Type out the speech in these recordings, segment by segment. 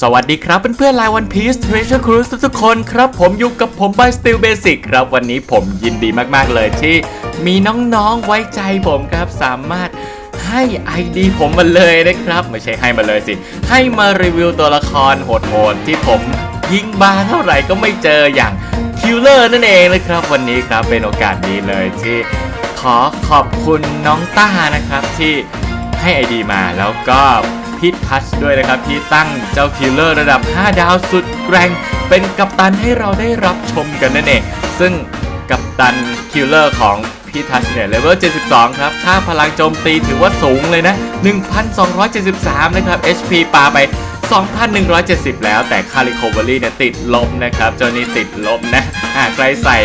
สวัสดีครับเพื่อนๆลายวันพีซ Treasure Cruise ทุกๆคนครับ ผมอยู่กับผม by Steel Basic ครับ วันนี้ผมยินดีมากๆเลยที่มีน้องๆไว้ใจผมครับสามารถให้ ID ผมมาเลยนะครับ ไม่ใช่ให้มาเลยสิ ให้มารีวิวตัวละครโหดๆที่ผมยิงบาเท่าไหร่ก็ไม่เจออย่างคิลเลอร์นั่นเองนะครับ วันนี้ครับเป็นโอกาสดีเลยที่ขอขอบคุณน้องต้านะครับที่ให้ ID มาแล้วก็ พี่ทัชด้วยนะครับ ที่ตั้งเจ้าคิลเลอร์ระดับ 5 ดาวสุดแกร่งเป็นกัปตันให้เราได้รับชมกันนั่นเอง ซึ่งกัปตันคิลเลอร์ของพี่ทัชเนี่ยเลเวล 72 ครับ ค่าพลังโจมตีถือว่าสูงเลยนะ 1,273 นะครับ HP ปาไป 2,170 แล้วแต่ค่า Recovery เนี่ยติดลบนะครับเจ้านี้ติดลบนะหากใครใส่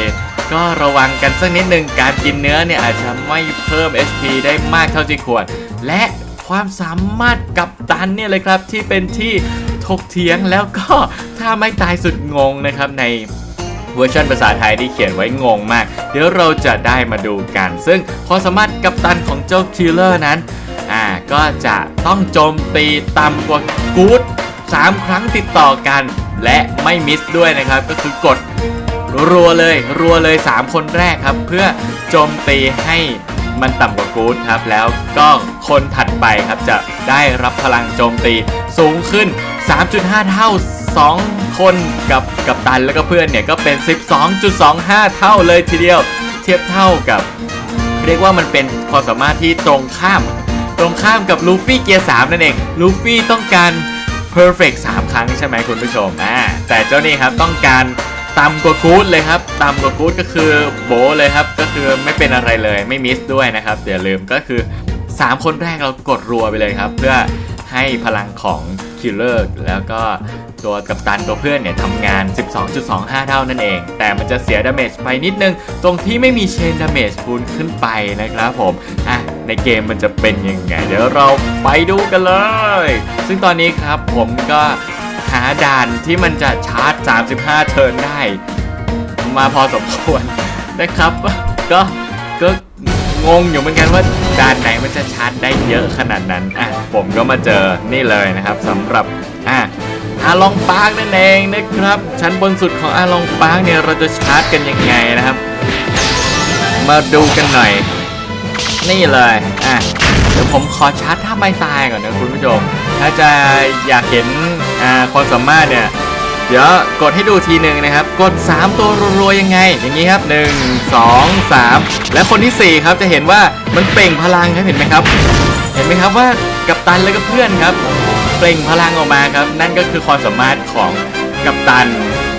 ก็ระวังกันสักนิดหนึ่งการกินเนื้อเนี่ยอาจจะไม่เพิ่ม HP ได้มากเท่าที่ควร และ ความสามารถกับตันเนี่ยเลยครับที่เป็นที่ถกเถียงแล้วก็ถ้าไม่ตายสุดงงนะครับในเวอร์ชันภาษาไทยที่เขียนไว้งงมาก เดี๋ยวเราจะได้มาดูกัน ซึ่งความสามารถกับตันของเจ้าคิลเลอร์นั้น อ่าก็จะต้องโจมตีต่ำกว่ากู๊ด3 ครั้งติดต่อกัน และไม่มิสด้วยนะครับ ก็คือกดรัวเลย รัวเลย 3 คนแรกครับ เพื่อโจมตีให้ มันต่ำกว่ากู๊ดครับ แล้วก็คนถัดไปครับจะได้รับพลังโจมตีสูงขึ้น 3.5 เท่า 2 คนกับกับตันแล้วก็เพื่อนเนี่ยก็เป็น 12.25 เท่าเลยทีเดียว เทียบเท่ากับ เรียกว่ามันเป็นความสามารถที่ตรงข้าม ตรงข้ามกับลูฟี่เกียร์3นั่นเองลูฟี่ต้องการ perfect 3 ครั้งใช่ไหมคุณผู้ชมอ่าแต่เจ้านี่ครับต้องการ ต่ำกว่ากู๊ดเลยครับต่ำกว่ากู๊ดก็คือโบเลยครับ ก็คือไม่เป็นอะไรเลยไม่มิสด้วยนะครับอย่าลืมก็คือ 3 คนแรกเรากดรัวไปเลยครับ เพื่อให้พลังของคิลเลอร์แล้วก็ตัวกัปตันตัวเพื่อนเนี่ยทำงาน 12.25 เท่านั่นเอง แต่มันจะเสียดาเมจไปนิดนึง ตรงที่ไม่มีเชนดาเมจคูณขึ้นไปนะครับผม อะ ในเกมมันจะเป็นยังไง เดี๋ยวเราไปดูกันเลย ซึ่งตอนนี้ครับผมก็ หาด่านที่มันจะชาร์จ 35 เทิร์นได้ มาพอสมควรนะครับ ก็ก็งงอยู่เหมือนกันว่าด่านไหนมันจะชาร์จได้เยอะขนาดนั้นอะผมก็มาเจอนี่เลยนะครับสำหรับอะอาลองปาร์กนั่นเองนะครับ ชั้นบนสุดของอาลองปาร์กเนี่ยเราจะชาร์จกันยังไงนะครับ มาดูกันหน่อย นี่เลยอะเดี๋ยวผมขอชาร์จท่าไม้ตายก่อนนะคุณผู้ชม ถ้าจะอยากเห็นความสามารถเนี่ย เดี๋ยวกดให้ดูทีหนึ่งนะครับ กด 3 ตัวรัวๆยังไง อย่างนี้ครับ 1 2 3 และคนที่ 4 ครับจะเห็นว่ามันเปล่งพลังครับเห็นไหมครับ เห็นไหมครับว่ากัปตันและก็เพื่อนครับ เปล่งพลังออกมาครับ นั่นก็คือความสามารถของกัปตัน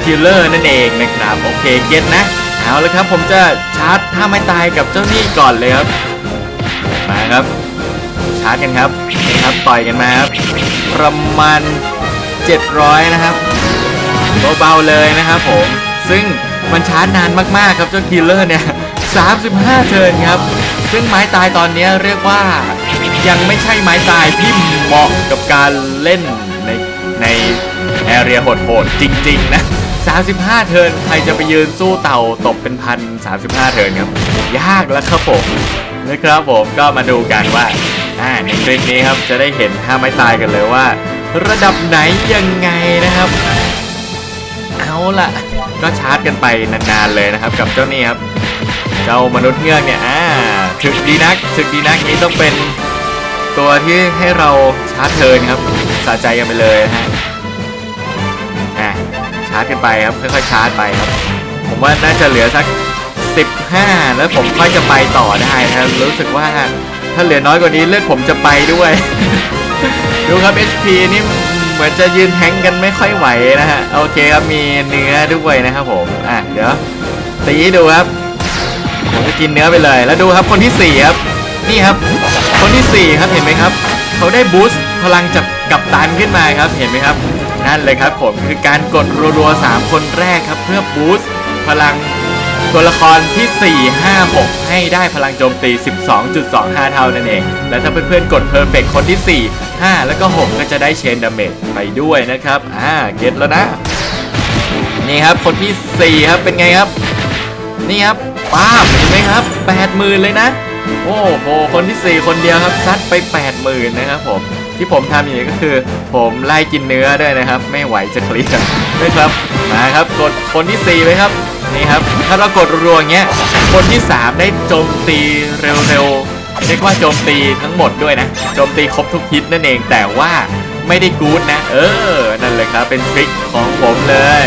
คิลเลอร์นั่นเองนะครับ โอเคเก็ตนะ เอาละครับผมจะชาร์จท่าไม้ตายกับเจ้าหนี้ก่อนเลยครับ มาครับาร์จกันครับนี่ครับต่อยกันมาครับประมาณ 700 นะครับเบาๆเลยนะครับผม ซึ่งมันชาร์จนานมากๆครับเจ้าคิลเลอร์เนี่ย 35 เทิร์นครับ ซึ่งไม้ตายตอนนี้เรียกว่ายังไม่ใช่ไม้ตายที่เหมาะกับการเล่นในในแอเรียโหดๆจริง ๆ นะ 35 เทิร์นใครจะไปยืนสู้เต่าตบเป็นพัน35 เทิร์นครับ ยากแล้วครับผมนะครับผมก็มาดูกันว่า อ่าในคลิปนี้ครับจะได้เห็นท่าไม้ตายกันเลยว่า ระดับไหนยังไงนะครับ เอาล่ะ ก็ชาร์จกันไปนานๆเลยนะครับ กับเจ้านี่ครับเจ้ามนุษย์เงือกเนี่ยอ่าถึกดีนักถึกดีนักนี้ต้องเป็นตัวที่ให้เราชาร์จเทินครับสะใจกันไปเลยนะฮะอ่าชาร์จกันไปครับค่อยๆชาร์จไปครับ ผมว่าน่าจะเหลือสัก15 แล้วผมค่อยจะไปต่อได้นะครับรู้สึกว่า ถ้าเหลือน้อยกว่านี้เลือดผมจะไปด้วย ดูครับ HP นี่เหมือนจะยืนแทงกันไม่ค่อยไหวนะฮะ โอเคครับ มีเนื้อด้วยนะครับผม อะ เดี๋ยวตีดูครับ ผมจะกินเนื้อไปเลย แล้วดูครับคนที่ 4 ครับ นี่ครับ คนที่ 4 ครับ เห็นไหมครับ เขาได้บูสต์พลังจากกับตันขึ้นมาครับ เห็นไหมครับ นั่นเลยครับผม คือการกดรัวๆ3คนแรกครับ เพื่อบูสต์พลัง ตัวละครที่ 4 5 6 ให้ได้พลังโจมตี 12.25 เท่านั่นเอง และถ้าเพื่อนๆ กด Perfect คนที่ 4 5 แล้วก็ 6 ก็จะได้เชนดาเมจไปด้วยนะครับ อ่า เก็ตแล้วนะ นี่ครับ คนที่ 4 ครับเป็นไงครับ นี่ครับป้าบเห็นไหมครับแปดหมื่นเลยนะ โอ้โห คนที่ 4 คนเดียวครับ ซัดไป 8 0,000 นะครับผม ที่ผมทำอย่างนี้ก็คือ ผมไล่กินเนื้อด้วยนะครับ ไม่ไหวจะเคลียร์นะครับ มาครับ กดคนที่สี่เลยครับ นี่ครับ ถ้าเรากดรัวๆอย่างเงี้ย คนที่สามได้โจมตีเร็วๆ เรียกว่าโจมตีทั้งหมดด้วยนะ โจมตีครบทุกฮิตนั่นเอง แต่ว่าไม่ได้กู๊ดนะ เออ นั่นเลยครับ เป็นทริคของผมเลย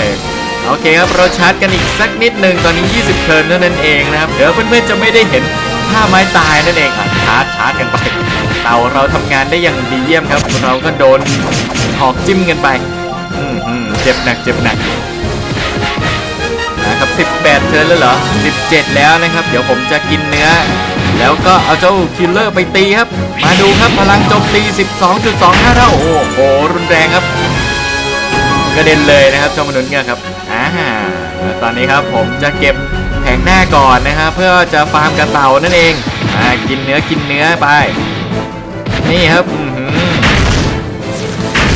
โอเคครับ เราชาร์จกันอีกสักนิดหนึ่งตอนนี้ 20 เทิร์นเท่านั้นเองนะครับ เดี๋ยวเพื่อนๆจะไม่ได้เห็นท่าไม้ตายนั่นเองอะชาร์จชาร์จกันไป เต่าเราทำงานได้อย่างดีเยี่ยมครับ เราก็โดนหอกจิ้มกันไป อืมอืมเจ็บหนักเจ็บหนัก 18 เทิร์นแล้วเหรอ 17 แล้วนะครับ เดี๋ยวผมจะกินเนื้อ แล้วก็เอาเจ้าคิลเลอร์ไปตีครับ มาดูครับพลังโจมตี 12.25 เท่า โอ้โห รุนแรงครับ กระเด็นเลยนะครับเจ้ามนุษย์เงือกครับอ่าตอนนี้ครับผมจะเก็บแผงหน้าก่อนนะครับเพื่อจะฟาร์มกระเต่านั่นเองอ่ากินเนื้อกินเนื้อไป นี่ครับ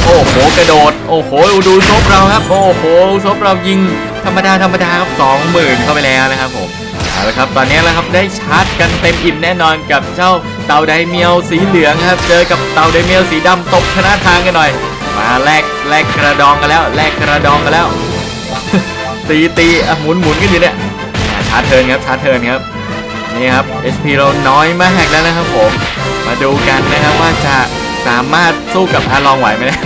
โอ้โหกระโดด โอ้โห ดูซบเราครับ โอ้โหซบเรายิง ธรรมดาธรรมดาครับสองหมื่นเข้าไปแล้วนะครับผมเอาละครับตอนนี้แล้วครับได้ชาร์จกันเต็มอิ่มแน่นอนกับเจ้าเต่าไดเมียวสีเหลืองครับ เจอกับเต่าไดเมียวสีดำตกชนะทางกันหน่อย มาแลกแลกกระดองกันแล้วแลกกระดองกันแล้ว ตีตีอะหมุนหมุนกันอยู่เนี่ยชาร์จเทิร์นครับชาร์จเทิร์นครับนี่ครับ HP เราน้อยมากแล้วนะครับผม มาดูกันนะครับว่าจะสามารถสู้กับอาลองไหวไหมนะ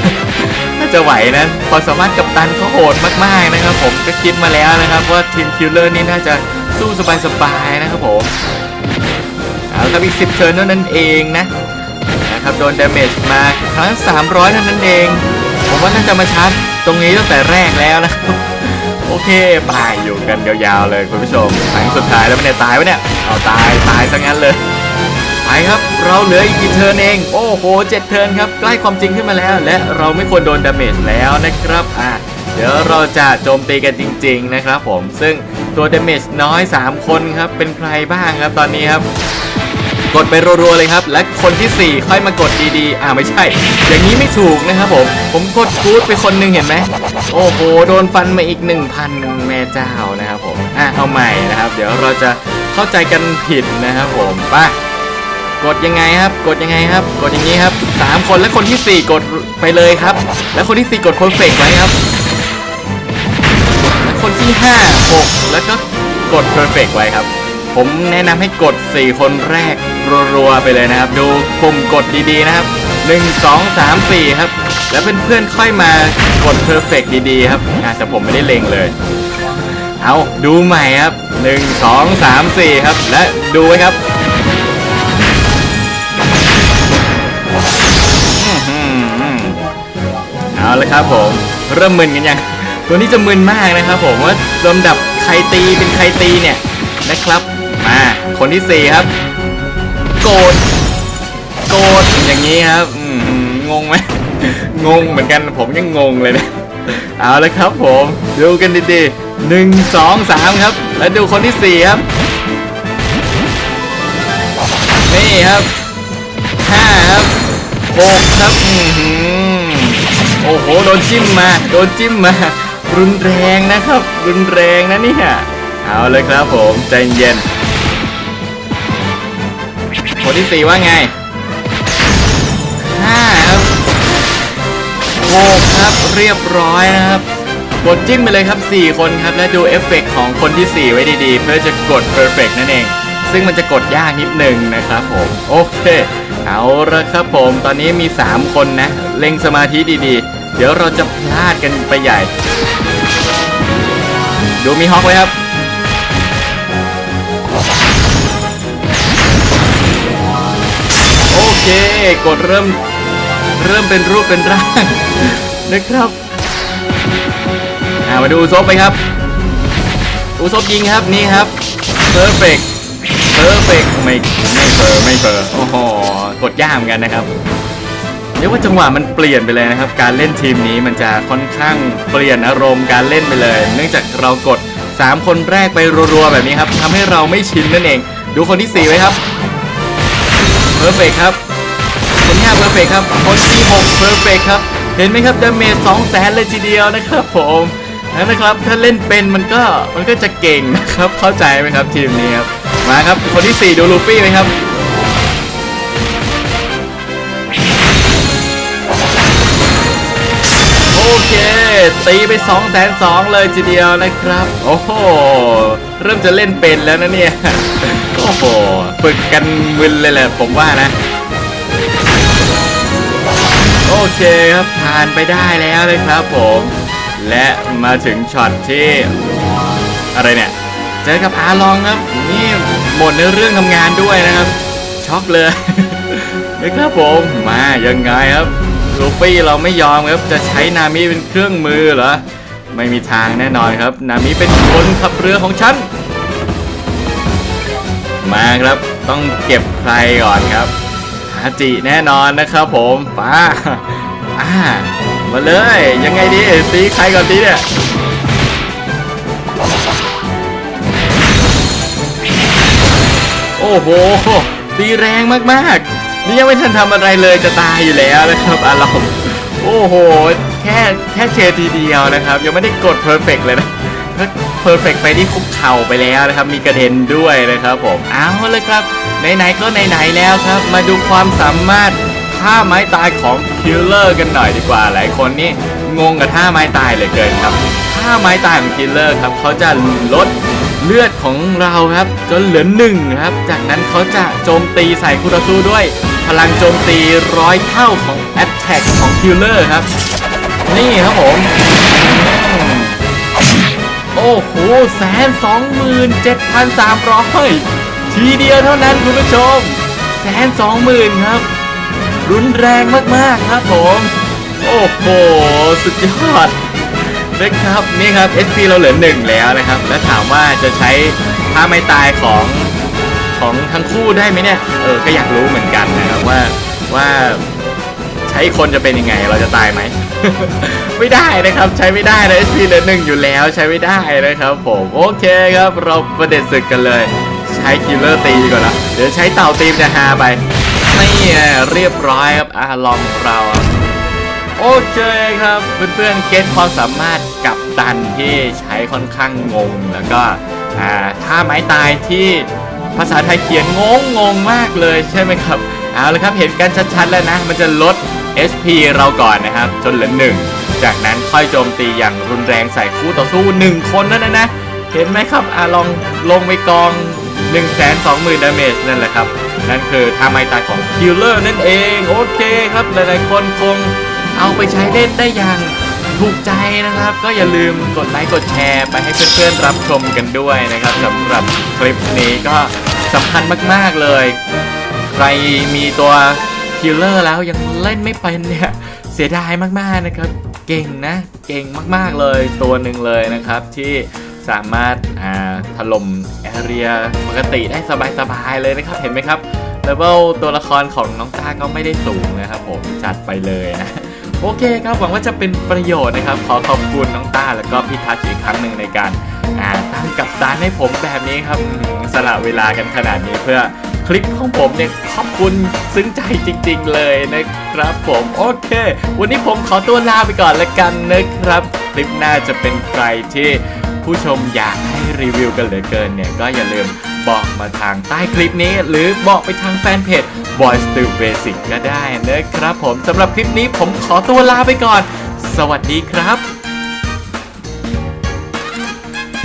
จะไหวนะความสามารถกับตันเขาโหดมากๆนะครับ ผมก็คิดมาแล้วนะครับ ว่าทีมคิลเลอร์นี่น่าจะสู้สบายๆนะครับผมเอาครับอีก 10เทิร์นเท่านั้นเองนะนะครับโดนดาเมจมาครั้ง300เท่านั้นเอง ผมว่าน่าจะมาชาร์จตรงนี้ตั้งแต่แรกแล้วนะโอเคไปอยู่กันยาวๆเลยคุณผู้ชมครั้งสุดท้ายแล้วมันเนี่ยตายวะเนี่ยเอาตายตายซะงั้นเลย ไปครับเราเหลืออีกกี่เทิร์นเอง โอ้โหเจ็ดเทิร์นครับใกล้ความจริงขึ้นมาแล้ว และเราไม่ควรโดนดาเมจแล้วนะครับอะเดี๋ยวเราจะโจมตีกันจริง ๆ นะครับผมซึ่งตัวดาเมจน้อย 3 คนครับเป็นใครบ้างครับตอนนี้ครับ กดไปรัวๆเลยครับ และคนที่ 4 ค่อยมากดดีๆ อ่าไม่ใช่ อย่างนี้ไม่ถูกนะครับผมผมกดกู๊ดไปคนหนึ่งเห็นไหมโอ้โหโดนฟันมาอีก 1,000แม่เจ้านะครับผมอะเอาใหม่นะครับ เดี๋ยวเราจะเข้าใจกันผิดนะครับผมไป กดยังไงครับ กดยังไงครับ กดอย่างนี้ครับ3คนและคนที่4กดไปเลยครับ และคนที่4กด perfect ไว้ครับและคนที่5 6แล้วก็กด perfect ไว้ครับ ผมแนะนำให้กด 4 คนแรกรัวๆไปเลยนะครับ ดูปุ่มกดดีๆนะครับ 1 2 3 4 ครับ แล้วเพื่อนๆค่อยมากด perfect ดีๆครับอะแต่ผมไม่ได้เล็งเลยเอาดูใหม่ครับ 1 2 3 4 ครับ และดูไว้ครับ เอาลยครับผมเริ่มมึนกันยังตัวนี้จะมึนมากนะครับผมว่าลำดับใครตีเป็นใครตีเนี่ยนะครับมาคนที่สี่ครับ โกรธโกรธอย่างนี้ครับงงไหมงงเหมือนกันผมยังงงเลยนะเอาลยครับผมดูกันดีๆหนึ่งสองสามครับ แล้วดูคนที่สี่ครับนี่ครับห้าครับหกครับอื โอ้โหโดนจิ้มมาโดนจิ้มมา รุนแรงนะครับ รุนแรงนะเนี่ยเอาเลยครับผมใจเย็นคนที่สี่ว่าไงห้าครับหกครับเรียบร้อยนะครับกดจิ้มไปเลยครับ 4 คนครับ และดูเอฟเฟกต์ของคนที่ 4 ไว้ดีๆ เพื่อจะกด Perfect นั่นเอง ซึ่งมันจะกดยากนิดนึงนะครับผม โอเค เอาละครับผม ตอนนี้มี 3 คนนะ เล็งสมาธิดีๆ เดี๋ยวเราจะพลาดกันไปใหญ่ ดูมีฮอกไว้ครับ โอเค กดเริ่ม เริ่มเป็นรูปเป็นร่าง นะครับอ่ามาดูอุซบไปครับ อุซบยิงครับนี่ครับเพอร์เฟกเพอร์เฟกไม่ไม่เพอไม่เพอโอ้โหกดยากเหมือนกันนะครับ เรียกว่าจังหวะมันเปลี่ยนไปเลยนะครับ การเล่นทีมนี้มันจะค่อนข้างเปลี่ยนอารมณ์การเล่นไปเลย เนื่องจากเรากด 3 คนแรกไปรัวๆแบบนี้ครับทำให้เราไม่ชินนั่นเอง ดูคนที่ 4 ไว้ครับเพอร์เฟกครับ คนที่5เพอร์เฟกครับ คนที่6เพอร์เฟกครับ เห็นไหมครับดาเมจ2 0 0แสนเลยทีเดียวนะครับผมนั่นนะครับ ถ้าเล่นเป็นมันก็มันก็จะเก่งนะครับ เข้าใจไหมครับทีมนี้ครับ มาครับ คนที่ 4 ดูลูฟี่ไหมครับ ตีไป2องแสนสองเลยทีเดียวนะครับ โอ้โห เริ่มจะเล่นเป็นแล้วนะเนี่ย โอ้โห ฝึกกันมึนเลยแหละผมว่านะ โอเคครับผ่านไปได้แล้วนะครับผม และมาถึงช็อตที่ อะไรเนี่ย เจอกับอาลองครับ นี่หมดในเรื่องทำงานด้วยนะครับ ช็อกเลยนะครับผม มายังไงครับ ลูฟี่เราไม่ยอมครับจะใช้นามิเป็นเครื่องมือเหรอไม่มีทางแน่นอนครับ นามิเป็นคนขับเรือของฉัน มาครับต้องเก็บใครก่อนครับฮาจิแน่นอนนะครับผมป้าอ่ามาเลย ยังไงดีตีใครก่อนดีเนี่ยโอ้โหตีแรงมากๆ นี่ยังไม่ทันทำอะไรเลยจะตายอยู่แล้วนะครับอารมณ์โอ้โห แค่แค่เชทีเดียวนะครับ ยังไม่ได้กดเพอร์เฟกเลยนะเพอร์เฟกไปที่คุกเข่าไปแล้วนะครับ มีกระเด็นด้วยนะครับผมเอาเลยครับไหนๆก็ไหนๆแล้วครับ มาดูความสามารถท่าไม้ตายของคิลเลอร์กันหน่อยดีกว่าหลายคนนี่งงกับท่าไม้ตายเลือเกินครับท่าไม้ตายของคิลเลอร์ครับเขาจะลดเลือดของเราครับ จนเหลือหนึ่งครับ จากนั้นเขาจะโจมตีใส่คู่ต่อสู้ด้วย พลังโจมตีร้อยเท่าของ Attack ของคิลเลอร์ครับ นี่ครับผม โอ้โหแสนสองหมื่นเจ็ดพันสามร้อยทีเดียวเท่านั้นคุณผู้ชมแสนสองหมื่นครับ รุนแรงมากๆครับผม โอ้โห สุดยอดนะครับนี่ครับ SP เราเหลือหนึ่งแล้วนะครับ แล้วถามว่าจะใช้ท่าไม่ตายของ ของทั้งคู่ได้ไหมเนี่ย เออ ก็อยากรู้เหมือนกันนะครับว่าว่าใช้คนจะเป็นยังไง เราจะตายไหม ไม่ได้นะครับ ใช้ไม่ได้นะ SP เหลือหนึ่งอยู่แล้วใช้ไม่ได้นะครับผมโอเคครับเราประเด็นศึกกันเลย ใช้คิลเลอร์ตีก่อนละเดี๋ยวใช้เต่าตีมจะฮาไปนี่เรียบร้อยครับอาลองเราโอเคครับเพื่อนๆเก็ตความสามารถกับตันที่ใช้ค่อนข้างงงแล้วก็อ่าท่าไม้ตายที่ ภาษาไทยเขียนงงงงมากเลยใช่ไหมครับ เอาละครับเห็นกันชัดๆแล้วนะ มันจะลด SP เราก่อนนะครับ จนเหลือหนึ่งจากนั้นค่อยโจมตีอย่างรุนแรงใส่คู่ต่อสู้หนึ่งคนนั่นนะนะ เห็นไหมครับอ่าลองลงไปกอง 1 2 0 0 0 0ดาเมจนั่นแหละครับ นั่นคือท่าไม้ตายของคิลเลอร์นั่นเอง โอเคครับ หลายๆคนคงเอาไปใช้เล่นได้อย่าง ถูกใจนะครับ ก็อย่าลืมกดไลค์กดแชร์ไปให้เพื่อนๆรับชมกันด้วยนะครับสำหรับคลิปนี้ก็สำคัญมากๆเลย ใครมีตัวคิลเลอร์แล้วยังเล่นไม่เป็นเนี่ยเสียดายมากๆนะครับ เก่งนะ เก่งมากๆเลยตัวหนึ่งเลยนะครับที่สามารถอ่าถล่มแอเรียปกติได้สบายๆเลยนะครับ เห็นไหมครับเลเวลตัวละครของน้องต้าก็ไม่ได้สูงนะครับผมจัดไปเลยนะ โอเคครับหวังว่าจะเป็นประโยชน์นะครับ ขอขอบคุณน้องต้าแล้วก็พี่ทัชอีกครั้งหนึ่งในการตั้งกับตานให้ผมแบบนี้ครับสละเวลากันขนาดนี้เพื่อคลิปของผมเนี่ยขอบคุณซึ้งใจจริง ๆ เลยนะครับผมโอเค วันนี้ผมขอตัวลาไปก่อนละกันนะครับ คลิปหน้าจะเป็นใครที่ผู้ชมอยากให้รีวิวกันเหลือเกินเนี่ยก็อย่าลืม บอกมาทางใต้คลิปนี้ หรือบอกไปทางแฟนเพจ Boys to Basic ก็ได้นะครับผมสำหรับคลิปนี้ผมขอตัวลาไปก่อน สวัสดีครับ